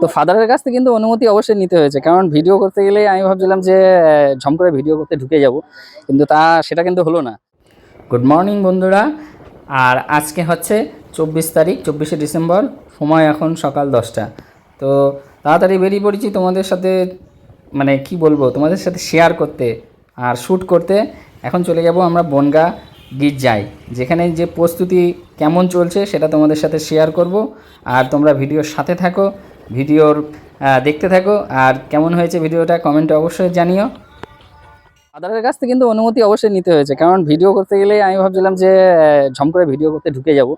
তো ফাদারের কাছ থেকে কিন্তু অনুমতি অবশ্যই নিতে হয়েছে। কারণ ভিডিও করতে গেলে আমি ভাবছিলাম যে ঝম করে ভিডিও করতে ঢুকে যাব। কিন্তু তা, সেটা কিন্তু হলো না। গুড মর্নিং বন্ধুরা। আর আজকে হচ্ছে চব্বিশ তারিখ, চব্বিশে ডিসেম্বর। সময় এখন সকাল দশটা। তো তাড়াতাড়ি বেরিয়ে পড়েছি তোমাদের সাথে মানে কি বলব, তোমাদের সাথে শেয়ার করতে আর শ্যুট করতে। এখন চলে যাব আমরা বনগা গির্জায়, যেখানে যে প্রস্তুতি কেমন চলছে সেটা তোমাদের সাথে শেয়ার করব। আর তোমরা ভিডিওর সাথে থাকো। ভিডিওর দেখতে থাকো। আর কেমন হয়েছে ভিডিওটা কমেন্টে অবশ্যই জানিও। ফাদারের কাছ থেকে কিন্তু অনুমতি অবশ্যই নিতে হয়েছে, কারণ ভিডিও করতে গেলে আমি ভাবছিলাম যে ঝম করে ভিডিও করতে ঢুকে যাব,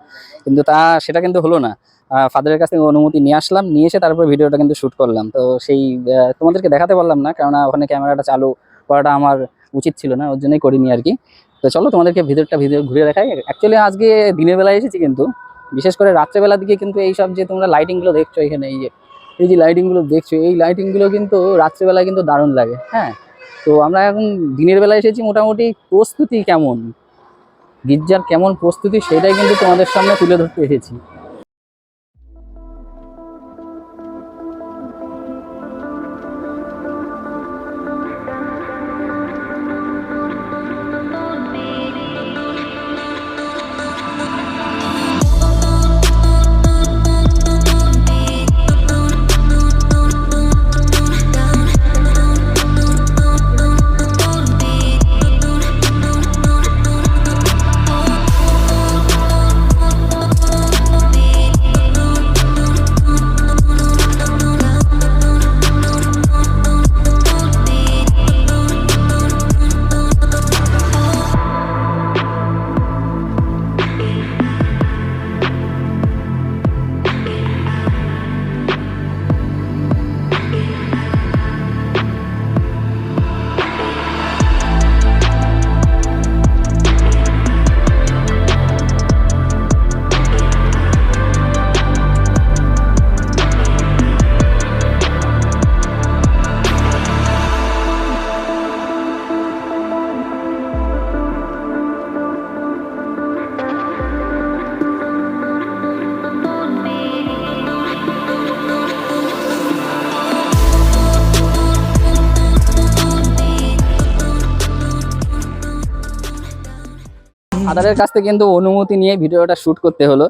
কিন্তু তা সেটা কিন্তু হলো না। ফাদারের কাছ থেকে অনুমতি নিয়ে আসলাম, নিয়ে এসে তারপর ভিডিওটা কিন্তু শ্যুট করলাম। তো সেই তোমাদেরকে দেখাতে পারলাম না কারণ ওখানে ক্যামেরাটা চালু করাটা আমার উচিত ছিল না, ওর জন্যই করিনি আর কি। তো চলো তোমাদেরকে ভিডিওটা ভিডিও ঘুরে দেখাই। অ্যাকচুয়ালি আজকে দিনের বেলায় এসেছি কিন্তু, বিশেষ করে রাত্রেবেলার দিকে কিন্তু এইসব যে তোমরা লাইটিংগুলো দেখছ এখানে, এই যে এই যে লাইটিংগুলো দেখছ, এই লাইটিংগুলো কিন্তু রাত্রেবেলায় কিন্তু দারুণ লাগে হ্যাঁ? তো আমরা এখন দিনের বেলায় এসেছি মোটামুটি প্রস্তুতি কেমন? গির্জার কেমন প্রস্তুতি সেটাই কিন্তু তোমাদের সামনে তুলে ধরতে এসেছি। ফাদারের কাছ থেকে কিন্তু অনুমতি নিয়ে ভিডিওটা শ্যুট করতে হলো।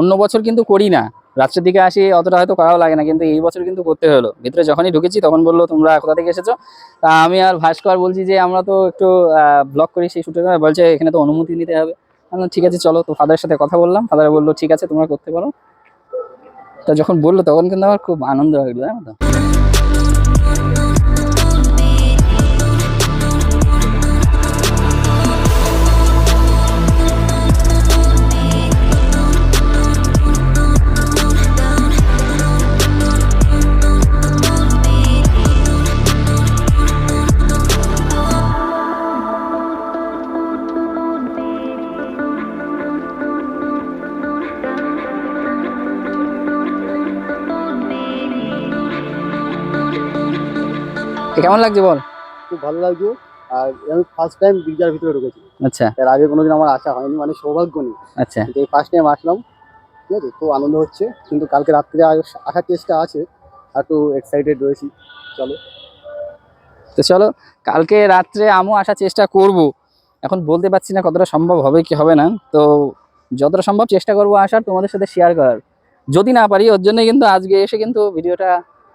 অন্য বছর কিন্তু করি না। রাত্রের দিকে আসি, অতটা হয়তো করাও লাগে না, কিন্তু এই বছর কিন্তু করতে হলো। ভিতরে যখনই ঢুকেছি, তখন বলল, তোমরা কোথা থেকে এসেছ? তা আমি আর ভাস্কর বলছি যে, আমরা তো একটু ব্লগ করি সেই শ্যুটের বলছে, এখানে তো অনুমতি নিতে হবে। ঠিক আছে, চলো। তো ফাদারের সাথে কথা বললাম। ফাদার বলল, ঠিক আছে, তোমরা করতে পারো। তা যখন বলল, তখন কিন্তু আমার খুব আনন্দ লাগল, জানো তো। কেমন লাগছে বল? খুব ভালো লাগছে। আর আমি ফার্স্ট টাইম গির্জার ভিতরে ঢুকেছি। আচ্ছা। এর আগে কোনোদিন আমার আসা হয়নি মানে সৌভাগ্য নেই। আচ্ছা। এই ফার্স্ট টাইম আসলাম ঠিক আছে? খুব আনন্দ হচ্ছে কিন্তু কালকে রাত্রে আসার চেষ্টা আছে। আর একটু এক্সাইটেড রয়েছি। চলো। তো চলো কালকে রাত্রে আমিও আসার চেষ্টা করব। এখন বলতে পারছি না কতটা সম্ভব হবে কি হবে না। তো যতটা সম্ভব চেষ্টা করব আসার তোমাদের সাথে শেয়ার করার। যদি না পারি ওর জন্যই কিন্তু আজকে এসে কিন্তু ভিডিওটা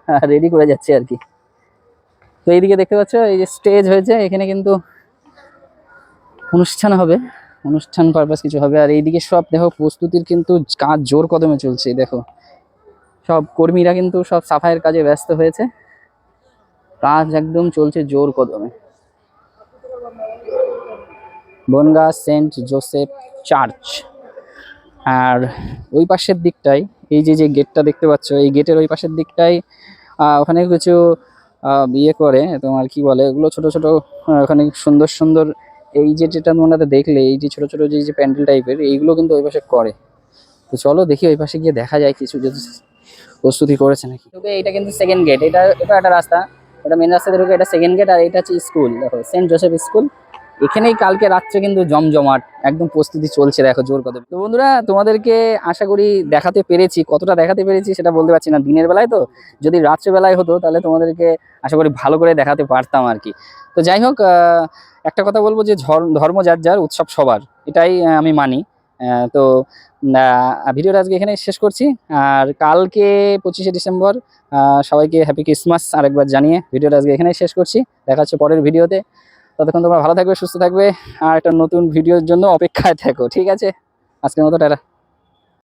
রেডি করে যাচ্ছে আর কি। তো এইদিকে দেখতে পাচ্ছ এই যে স্টেজ হয়েছে এখানে কিন্তু অনুষ্ঠান হবে অনুষ্ঠান পারপাস কিছু হবে। আর এইদিকে সব দেখো প্রস্তুতির কিন্তু কাজ জোর কদমে চলছে দেখো। সব কর্মীরা কিন্তু সব সাফাইয়ের কাজে ব্যস্ত হয়েছে। কাজ একদম চলছে জোর কদমে। Bongaon saint Joseph church. আর ওই পাশের দিকটাই এই যে যে গেটটা দেখতে পাচ্ছ এই গেটের ওই পাশের দিকটায় আহ, ওখানে কিছু ইয়ে করে, তোমার কি বলে, এগুলো ছোট ছোট ওখানে সুন্দর সুন্দর এই যে যেটা তোমরা দেখলে, এই যে ছোট ছোট যে যে প্যান্ডেল টাইপের, এইগুলো কিন্তু ওই পাশে করে। তো চলো দেখি ওই পাশে গিয়ে দেখা যায় কিছু, যদি প্রস্তুতি করেছে নাকি। তবে এটা কিন্তু সেকেন্ড গেট এটা এটা একটা রাস্তা, এটা মেন রাস্তা ঢুকে এটা সেকেন্ড গেট আর এটা হচ্ছে স্কুল দেখো সেন্ট জোসেফ স্কুল এখানেই কালকে রাত্রে কিন্তু জমজমাট, একদম প্রস্তুতি চলছে, দেখো জোর কথা। তো বন্ধুরা, তোমাদেরকে আশা করি দেখাতে পেরেছি, কতটা দেখাতে পেরেছি সেটা বলতে পারছি না, দিনের বেলায় তো, যদি রাত্রে বেলায় হতো তাহলে তোমাদেরকে আশা করি ভালো করে দেখাতে পারতাম আর কি। তো যাই হোক একটা কথা বলব যে ধর্ম যার যার, উৎসব সবার, এটাই আমি মানি। তো ভিডিওটা আজকে এখানে শেষ করছি। আর কালকে পঁচিশে ডিসেম্বর সবাইকে হ্যাপি ক্রিসমাস আরেকবার জানিয়ে ভিডিওটা আজকে এখানেই শেষ করছি। দেখা হচ্ছে পরের ভিডিওতে। ততক্ষণ তোমরা ভালো থাকবে, সুস্থ থাকবে, আর একটা নতুন ভিডিওর জন্য অপেক্ষায় থাকো, ঠিক আছে? আজকের মতো টাটা।